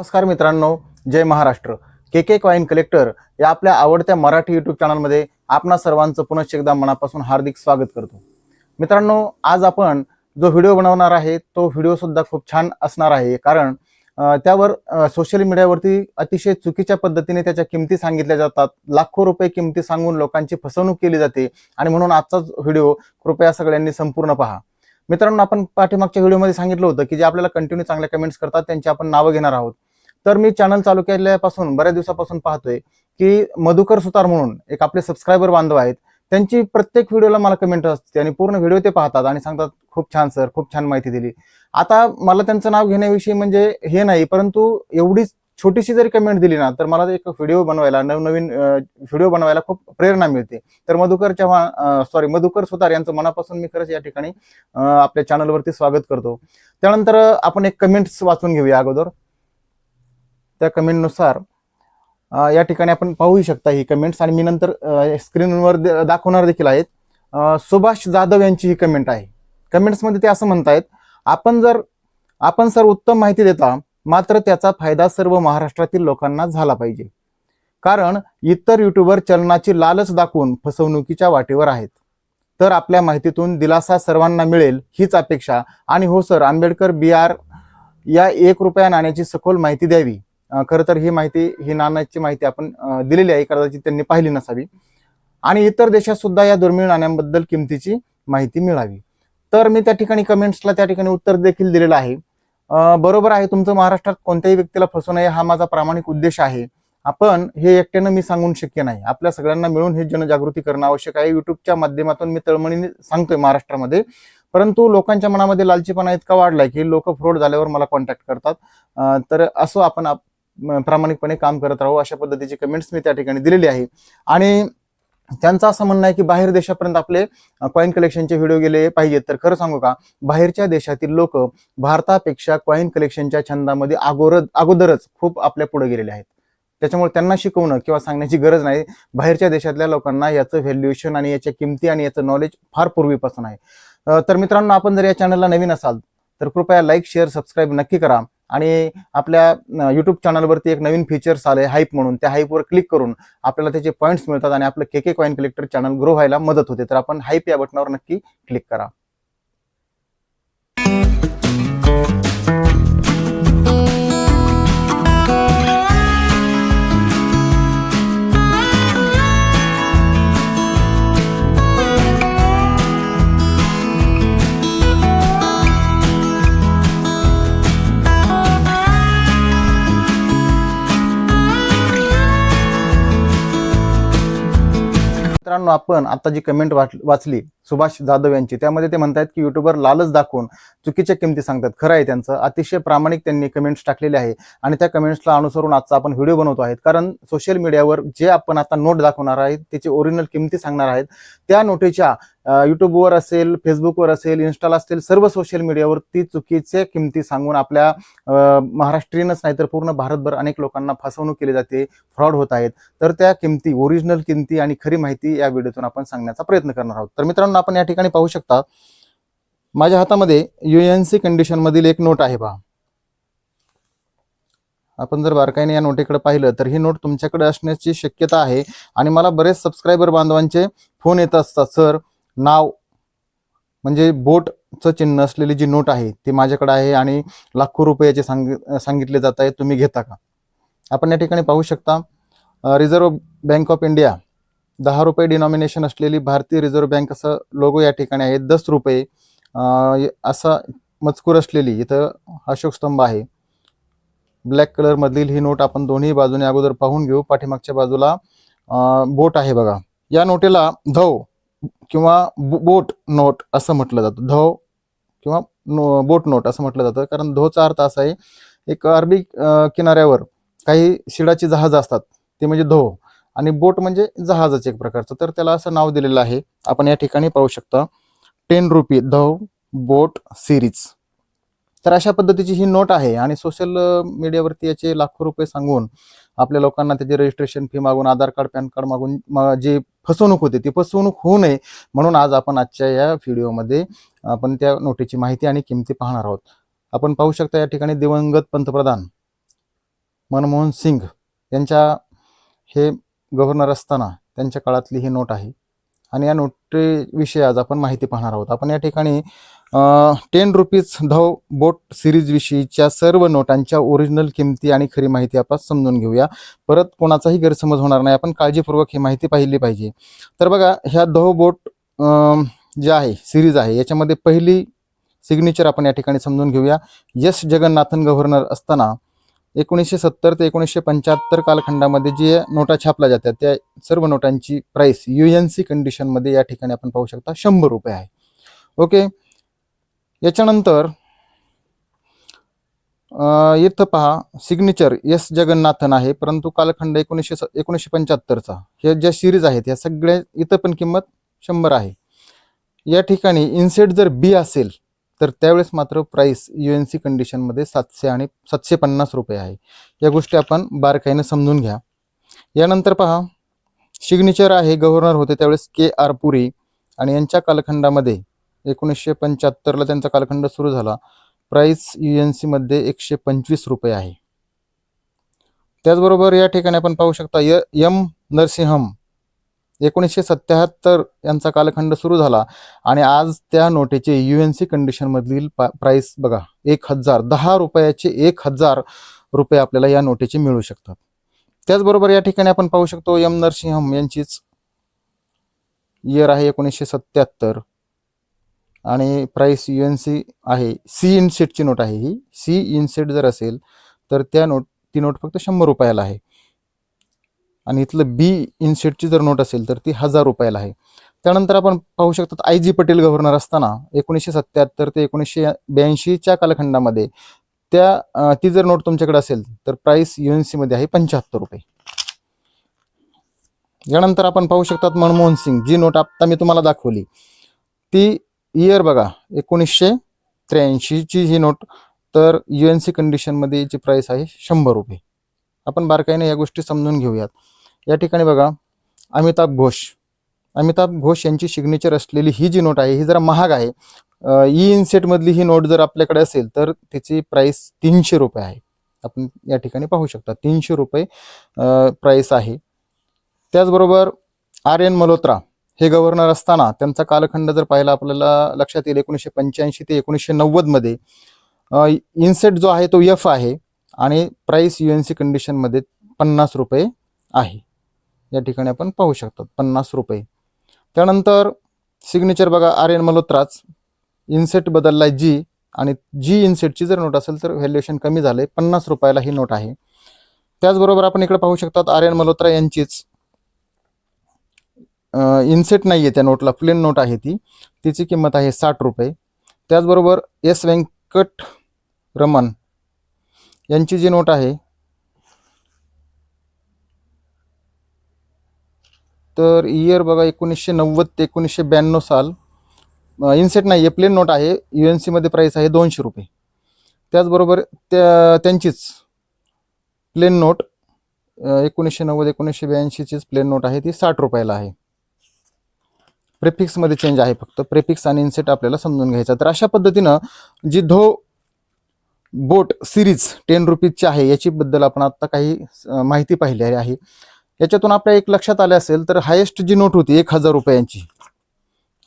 नमस्कार मित्रांनो जय महाराष्ट्र. के के क्वाईन कलेक्टर या आपल्या आवडत्या मराठी युट्यूब चॅनलमध्ये आपणा सर्वांचं पुनश्च एकदा मनापासून हार्दिक स्वागत करतो. मित्रांनो आज आपण जो व्हिडिओ बनवणार आहे तो व्हिडिओसुद्धा खूप छान असणार आहे. कारण त्यावर सोशल मीडियावरती अतिशय चुकीच्या पद्धतीने त्याच्या किमती सांगितल्या जातात. लाखो रुपये किमती सांगून लोकांची फसवणूक केली जाते. आणि म्हणून आजचाच व्हिडिओ कृपया सगळ्यांनी संपूर्ण पहा. मित्रांनो आपण पाठीमागच्या व्हिडिओमध्ये सांगितलं होतं की जे आपल्याला कंटिन्यू चांगल्या कमेंट्स करतात त्यांची आपण नावं घेणार आहोत. तर मी चॅनल चालू केल्यापासून बऱ्याच दिवसापासून पाहतोय की मधुकर सुतार म्हणून एक आपले सबस्क्रायबर बांधव आहेत. त्यांची प्रत्येक व्हिडिओला मला कमेंट असते आणि पूर्ण व्हिडिओ ते पाहतात आणि सांगतात खूप छान सर खूप छान माहिती दिली. आता मला त्यांचं नाव घेण्याविषयी म्हणजे हे नाही परंतु एवढी छोटीशी जरी कमेंट दिली ना तर मला एक व्हिडिओ बनवायला नवनवीन व्हिडिओ बनवायला खूप प्रेरणा मिळते. तर मधुकर चव्हाण सॉरी मधुकर सुतार यांचं मनापासून मी खरंच या ठिकाणी आपल्या चॅनलवरती स्वागत करतो. त्यानंतर आपण एक कमेंट्स वाचून घेऊया अगोदर. त्या कमेंटनुसार या ठिकाणी आपण पाहू शकता ही कमेंट्स आणि मी नंतर स्क्रीनवर दाखवणार देखील आहेत. सुभाष जाधव यांची ही कमेंट आहे. कमेंट्समध्ये ते असं म्हणतायत आपण जर आपण सर उत्तम माहिती देता मात्र त्याचा फायदा सर्व महाराष्ट्रातील लोकांना झाला पाहिजे. कारण इतर युट्यूबर चलनाची लालच दाखवून फसवणुकीच्या वाटेवर आहेत. तर आपल्या माहितीतून दिलासा सर्वांना मिळेल हीच अपेक्षा. आणि हो सर आंबेडकर बी आर या एक रुपया नाण्याची सखोल माहिती द्यावी. खरं तर ही माहिती ही नाण्याची माहिती आपण दिलेली आहे कदाचित त्यांनी पाहिली नसावी. आणि इतर देशात सुद्धा या दुर्मिळ नाण्यांबद्दल किमतीची माहिती मिळावी. तर मी त्या ठिकाणी कमेंट्सला त्या ठिकाणी उत्तर देखील दिलेलं आहे. बरोबर आहे तुमचं महाराष्ट्रात कोणत्याही व्यक्तीला फसू नये हा माझा प्रामाणिक उद्देश आहे. आपण हे एकट्यानं मी सांगून शक्य नाही. आपल्या सगळ्यांना मिळून हे जनजागृती करणं आवश्यक आहे. युट्यूबच्या माध्यमातून मी तळमळीने सांगतोय महाराष्ट्रामध्ये. परंतु लोकांच्या मनामध्ये लालचीपणा इतका वाढलाय की लोक फ्रॉड झाल्यावर मला कॉन्टॅक्ट करतात. तर असं आपण आप- प्रामाणिकपणे काम करत राहू अशा पद्धतीची कमेंट्स मी त्या ठिकाणी दिलेली आहे. आणि त्यांचं असं म्हणणं आहे की बाहेर देशापर्यंत आपले कॉईन कलेक्शनचे व्हिडिओ गेले पाहिजेत. तर खरं सांगू का? बाहेरच्या देशातील लोक भारतापेक्षा कॉईन कलेक्शनच्या छंदामध्ये अगोदर अगोदरच खूप आपल्या पुढे गेलेले आहेत. त्याच्यामुळे त्यांना शिकवणं किंवा सांगण्याची गरज नाही. बाहेरच्या देशातल्या लोकांना याचं व्हॅल्युएशन आणि याच्या किमती आणि याचं नॉलेज फार पूर्वीपासून आहे. तर मित्रांनो आपण जर या चॅनलला नवीन असाल तर कृपया लाईक शेअर सबस्क्राईब नक्की करा. आणि आपल्या युट्यूब चॅनलवरती एक नवीन फीचर्स आले हाईप म्हणून. त्या हाईपवर क्लिक करून आपल्याला त्याचे पॉईंट्स मिळतात आणि आपलं K K coin collector channel grow व्हायला मदत होते. तर आपण हाईप या बटनावर नक्की क्लिक करा. मित्रांनो आपण आता जी कमेंट वाचली सुभाष जाधव यांची. त्यामध्ये ते म्हणतात की युट्यूबर लालच दाखवून चुकीच्या किमती सांगतात. खरं आहे त्यांचं. अतिशय प्रामाणिक त्यांनी कमेंट्स टाकलेले आहे. आणि त्या कमेंट्सला अनुसरून आजचा आपण व्हिडिओ बनवतो आहेत कारण सोशल मीडियावर जे आपण आता नोट दाखवणार आहेत त्याची ओरिजिनल किमती सांगणार आहेत त्या नोटीच्या युट्यूबवर असेल फेसबुकवर असेल इन्स्टाला असेल सर्व सोशल मीडियावर ती चुकीच्या किमती सांगून आपल्या महाराष्ट्रीयनच नाही तर पूर्ण भारतभर अनेक लोकांना फसवणूक केली जाते फ्रॉड होत आहेत. तर त्या किमती ओरिजिनल किमती आणि खरी माहिती या व्हिडिओतून आपण सांगण्याचा प्रयत्न करणार आहोत. तर मित्रांनो आपण या ठिकाणी पाहू शकता माझ्या हातामध्ये युएनसी कंडिशन मधील एक नोट आहे पहा. आपण जर बारकाईने या नोटीकडे पाहिलं तर ही नोट तुमच्याकडे असण्याची शक्यता आहे. आणि मला बरेच सबस्क्रायबर बांधवांचे फोन येत असतात सर नाव म्हणजे बोटचं चिन्ह असलेली जी नोट आहे ती माझ्याकडे आहे आणि लाखो रुपयाचे सांग सांगितले जात आहे तुम्ही घेता का? आपण या ठिकाणी पाहू शकता रिझर्व्ह बँक ऑफ इंडिया दहा रुपये डिनॉमिनेशन असलेली भारतीय रिझर्व्ह बँक असं लोगो या ठिकाणी आहे. दस रुपये असा मजकूर असलेली इथं अशोक स्तंभ आहे. ब्लॅक कलरमधील ही नोट आपण दोन्ही बाजूने अगोदर पाहून घेऊ. पाठीमागच्या बाजूला बोट आहे बघा. या नोटेला धव किंवा बो- बोट नोट असं म्हटलं जातं. धव किंवा नो बोट नोट असं म्हटलं जातं. कारण धोचा अर्थ असा आहे एक अरबी किनाऱ्यावर काही शिडाची जहाज असतात ते म्हणजे धो आणि बोट म्हणजे जहाजाचं एक प्रकारचं. तर त्याला असं नाव दिलेलं आहे. आपण या ठिकाणी पाहू शकता. Ten rupee dhow boat series. तर अशा पद्धतीची ही नोट आहे आणि सोशल मीडियावरती याचे लाखो रुपये सांगून आपल्या लोकांना त्याची रजिस्ट्रेशन फी मागून आधार कार्ड पॅन कार्ड मागून म- जी फसवणूक होते ती फसवणूक होऊ नये. म्हणून आज आपण आजच्या या व्हिडिओमध्ये आपण त्या नोटीची माहिती आणि किमती पाहणार आहोत. आपण पाहू शकता या ठिकाणी दिवंगत पंतप्रधान मनमोहन सिंग यांच्या हे गव्हर्नर असताना त्यांच्या काळातली ही नोट आहे. आणि या नोटेविषयी आज आपण माहिती पाहणार आहोत. आपण या ठिकाणी टेन रुपीज धव बोट सिरीजविषयीच्या सर्व नोटांच्या ओरिजिनल किमती आणि खरी माहिती आपण समजून घेऊया. परत कोणाचाही गैरसमज होणार नाही. आपण काळजीपूर्वक ही माहिती पाहिली पाहिजे. तर बघा ह्या धव बोट जे आहे सिरीज आहे याच्यामध्ये पहिली सिग्नेचर आपण या ठिकाणी समजून घेऊया. यश जगन्नाथन गव्हर्नर असताना एकोणीसशे सत्तर ते एकोणीसशे पंच्याहत्तर कालखंडामध्ये जे नोटा छापल्या जातात त्या सर्व नोटांची प्राइस यू एन सी कंडिशनमध्ये या ठिकाणी आपण पाहू शकता शंभर रुपये आहे. ओके याच्यानंतर इथं पहा सिग्नेचर एस जगन्नाथन आहे परंतु कालखंड एकोणीसशे स- एकोणीसशे पंच्याहत्तरचा. हे ज्या सिरीज आहेत या सगळ्या इथं पण किंमत शंभर आहे. या ठिकाणी इन्सेट जर बी असेल तर त्यावेळेस मात्र प्राईस यू एन सी कंडिशनमध्ये सातशे आणि सातशे पन्नास रुपये आहे. या गोष्टी आपण बारकाईनं समजून घ्या. यानंतर पहा सिग्नेचर आहे गव्हर्नर होते त्यावेळेस के आर पुरी आणि यांच्या कालखंडामध्ये एकोणीसशे पंच्याहत्तरला त्यांचा कालखंड सुरू झाला. प्राईस यू एन सीमध्ये एकशे पंचवीस रुपये आहे. त्याचबरोबर या ठिकाणी आपण पाहू शकता य यम नरसिंहम एकोणीसशे सत्याहत्तर यांचा कालखंड सुरू झाला आणि आज त्या नोटेचे यू एन सी कंडिशनमधील प्राइस बघा एक हजार दहा रुपयाचे एक हजार रुपये आपल्याला या नोटेचे मिळू शकतात. त्याचबरोबर या ठिकाणी आपण पाहू शकतो यम नरसिंहम यांचीच इयर आहे एकोणीसशे सत्याहत्तर आणि प्राइस यू एन सी आहे सी इनसेटची नोट आहे ही. सी इनसेट जर असेल तर त्या नोट ती नोट फक्त शंभर रुपयाला आहे. आणि इथलं बी इनसेटची जर नोट असेल तर ती हजार रुपयाला आहे. त्यानंतर आपण पाहू शकतो आय जी पटेल गव्हर्नर असताना एकोणीसशे सत्याहत्तर ते एकोणीसशे ब्याऐंशीच्या कालखंडामध्ये त्या ती जर नोट तुमच्याकडे असेल तर प्राइस यू एन आहे पंच्याहत्तर रुपये. यानंतर आपण पाहू शकतात मनमोहन सिंग जी नोट आता मी तुम्हाला दाखवली. ती इयर बघा एकोणीसशे त्र्याऐंशीची ही नोट तर यू एन सी कंडिशनमध्ये याची प्राइस आहे शंभर रुपये. आपण बारकाईने या गोष्टी समजून घेऊयात. या ठिकाणी बघा अमिताभ घोष. अमिताभ घोष यांची सिग्नेचर असलेली ही जी नोट आहे ही जरा महाग आहे. ई इनसेटमधली ही नोट जर आपल्याकडे असेल तर त्याची प्राईस तीनशे रुपये आहे. आपण या ठिकाणी पाहू शकता तीनशे रुपये प्राईस आहे. त्याचबरोबर आर एन मल्होत्रा हे गव्हर्नर असताना त्यांचा कालखंड जर पाहिला आपल्याला लक्षात येईल एकोणीसशे पंच्याऐंशी ते एकोणीसशे नव्वदमध्ये इन्सेट जो आहे तो एफ आहे. आणि प्राईस यू एन सी कंडिशनमध्ये पन्नास रुपये आहे. या ठिकाणी आपण पाहू शकतात पन्नास रुपये. त्यानंतर सिग्नेचर बघा आर एन मल्होत्राच. इन्सेट बदलला जी आणि जी इन्सेटची जर नोट असेल तर व्हॅल्युएशन कमी झालंय पन्नास रुपयाला ही नोट आहे. त्याचबरोबर आपण इकडे पाहू शकतात आर एन मल्होत्रा यांचीच. इन्सेट नाही आहे त्या नोटला प्लेन नोट आहे ती. तिची किंमत आहे साठ रुपये. त्याचबरोबर एस व्यंकट रमन यांची जी नोट आहे तर इयर बघा एकोणीसशे नव्वद ते एकोणीसशे ब्याण्णव साल इन्सेट नाही आहे प्लेन नोट आहे यू एन सीमध्ये प्राईस आहे दोनशे रुपये. त्याचबरोबर त्या त्यांचीच प्लेन नोट एकोणीसशे नव्वद एकोणीसशे ब्याऐंशीचीच प्लेन नोट आहे ती साठ रुपयाला आहे. प्रेफिक्समध्ये चेंज आहे फक्त प्रेफिक्स आणि इन्सेट आपल्याला समजून घ्यायचा तर अशा पद्धतीनं जी धो बोट सिरीज टेन रुपीजची आहे याची बद्दल आपण आता काही माहिती पाहिली आहे. याच्यातून आपल्या एक लक्षात आले असेल तर हायेस्ट जी नोट होती एक हजार रुपयांची.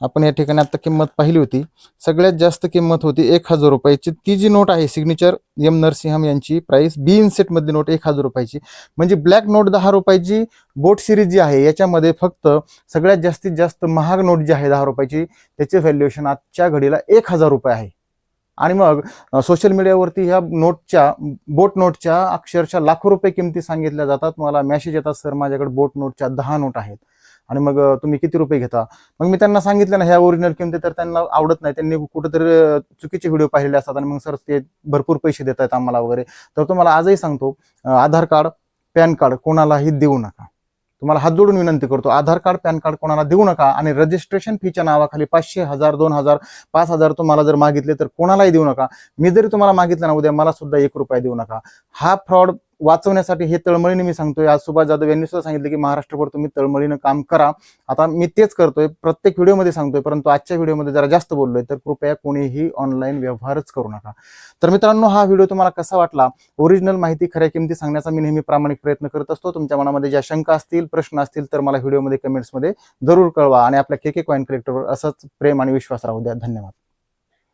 आपण या ठिकाणी आता किंमत पाहिली होती. सगळ्यात जास्त किंमत होती एक हजार रुपयाची. ती जी नोट आहे सिग्नेचर एम नरसिंहम यांची प्राइस बी इनसेट नोट एक हजार रुपयाची. म्हणजे ब्लॅक नोट दहा रुपयाची बोट सिरीज जी आहे याच्यामध्ये फक्त सगळ्यात जास्तीत जास्त महाग नोट जी आहे दहा रुपयाची त्याचे व्हॅल्युएशन आजच्या घडीला एक हजार रुपये आहे. आणि मग सोशल मीडियावरती ह्या नोटच्या बोट नोटच्या अक्षरशः लाखो रुपये किमती सांगितल्या जातात. मला मेसेज येतात सर माझ्याकडे बोट नोटच्या दहा नोट आहेत. आणि मग तुम्ही किती रुपये घेता? मग मी त्यांना सांगितलं ना ह्या ओरिजिनल किमती तर त्यांना आवडत नाही. त्यांनी कुठेतरी चुकीचे व्हिडिओ पाहिलेले असतात आणि मग सर ते भरपूर पैसे देत आहेत आम्हाला वगैरे. तर तुम्हाला आजही सांगतो आधार कार्ड पॅन कार्ड कोणालाही देऊ नका. तुम्हाला हात जोडून विनंती करतो आधार कार्ड पॅन कार्ड कोणाला देऊ नका आणि रजिस्ट्रेशन फीच्या नावाखाली पाचशे हजार दोन हजार पाच हजार तुम्हाला जर मागितले तर कोणालाही देऊ नका. मी जरी तुम्हाला मागितलं ना उद्या मला सुद्धा एक रुपया देऊ नका. हा फ्रॉड वाचवण्यासाठी हे तळमळीने मी सांगतोय. आज सुभाष जाधव यांनी सुद्धा सांगितलं की महाराष्ट्रभर तुम्ही तळमळीनं काम करा. आता मी तेच करतोय. प्रत्येक व्हिडिओमध्ये सांगतोय परंतु आजच्या व्हिडिओमध्ये जरा जास्त बोललोय तर कृपया कोणीही ऑनलाईन व्यवहारच करू नका. तर मित्रांनो हा व्हिडिओ तुम्हाला कसा वाटला? ओरिजिनल माहिती खऱ्या किमती सांगण्याचा मी नेहमी प्रामाणिक प्रयत्न करत असतो. तुमच्या मनामध्ये ज्या शंका असतील प्रश्न असतील तर मला व्हिडिओमध्ये कमेंट्समध्ये जरूर कळवा आणि आपल्या के के कॉईन कलेक्टरवर असंच प्रेम आणि विश्वास राहू द्या. धन्यवाद.